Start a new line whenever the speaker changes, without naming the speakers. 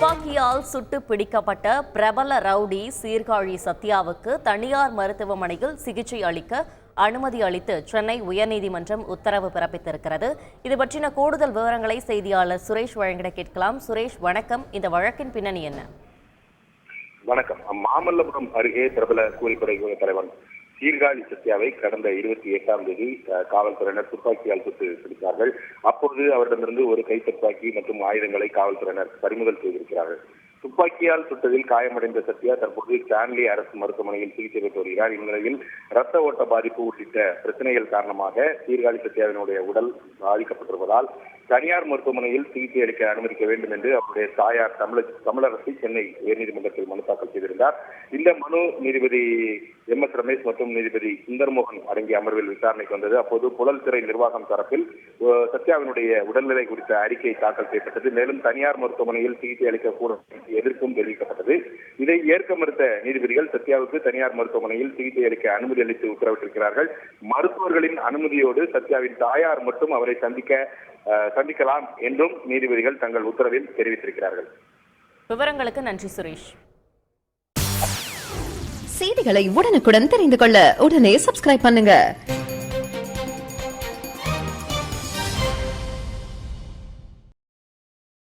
துப்பாக்கியால் சுட்டு பிடிக்கப்பட்ட பிரபல ரவுடி சீர்காழி சத்யாவுக்கு தனியார் மருத்துவமனையில் சிகிச்சை அளிக்க அனுமதி அளித்து சென்னை உயர்நீதிமன்றம் உத்தரவு பிறப்பித்திருக்கிறது. இது பற்றின கூடுதல் விவரங்களை செய்தியாளர் சுரேஷ் வழங்கிட கேட்கலாம். சுரேஷ் வணக்கம். இந்த வழக்கின் பின்னணி என்ன?
வணக்கம். மாமல்லபுரம் அருகே பிரபல கூலிப்படை தலைவன் சீர்காழி சத்யாவை கடந்த இருபத்தி எட்டாம் தேதி காவல்துறையினர் துப்பாக்கியால் சுட்டு பிடித்தார்கள். அப்போது அவரிடமிருந்து ஒரு கை துப்பாக்கி மற்றும் ஆயுதங்களை காவல்துறையினர் பறிமுதல் செய்திருக்கிறார்கள். துப்பாக்கியால் சுட்டதில் காயமடைந்த சத்யா தற்போது ஸ்டான்லி அரசு மருத்துவமனையில் சிகிச்சை பெற்று வருகிறார். இந்நிலையில் ரத்த ஓட்ட பாதிப்பு உள்ளிட்ட பிரச்சனைகள் காரணமாக சீர்காழி சத்யாவினுடைய உடல் பாதிக்கப்பட்டிருப்பதால் தனியார் மருத்துவமனையில் சிகிச்சை அளிக்க அனுமதிக்க வேண்டும் என்று அவருடைய தாயார் தமிழ தமிழரசி சென்னை உயர்நீதிமன்றத்தில் மனு தாக்கல் செய்திருந்தார். இந்த மனு நீதிபதி எம். எஸ். ரமேஷ் மற்றும் நீதிபதி சுந்தர்மோகன் அடங்கிய அமர்வில் விசாரணைக்கு வந்தது. அப்போது புழல் சிறை நிர்வாகம் தரப்பில் சத்யாவினுடைய உடல்நிலை குறித்த அறிக்கை தாக்கல் செய்யப்பட்டது. மேலும் தனியார் மருத்துவமனையில் சிகிச்சை அளிக்கக்கூடும் என்று எதிர்ப்பும் தெரிவிக்கப்பட்டது. இதை ஏற்க மறுத்த நீதிபதிகள் சத்யாவுக்கு தனியார் மருத்துவமனையில் சிகிச்சை அளிக்க அனுமதி அளித்து உத்தரவிட்டிருக்கிறார்கள். மருத்துவர்களின் அனுமதியோடு சத்யாவின் தாயார் மட்டும் அவரை சந்திக்க சந்திக்கலாம் என்றும் நீதிபதிகள் தங்கள் உத்தரவில் தெரிவித்திருக்கிறார்கள்.
விவரங்களுக்கு நன்றி சுரேஷ்.
செய்திகளை உடனுக்குடன் தெரிந்து கொள்ள உடனே சப்ஸ்கிரைப் பண்ணுங்க.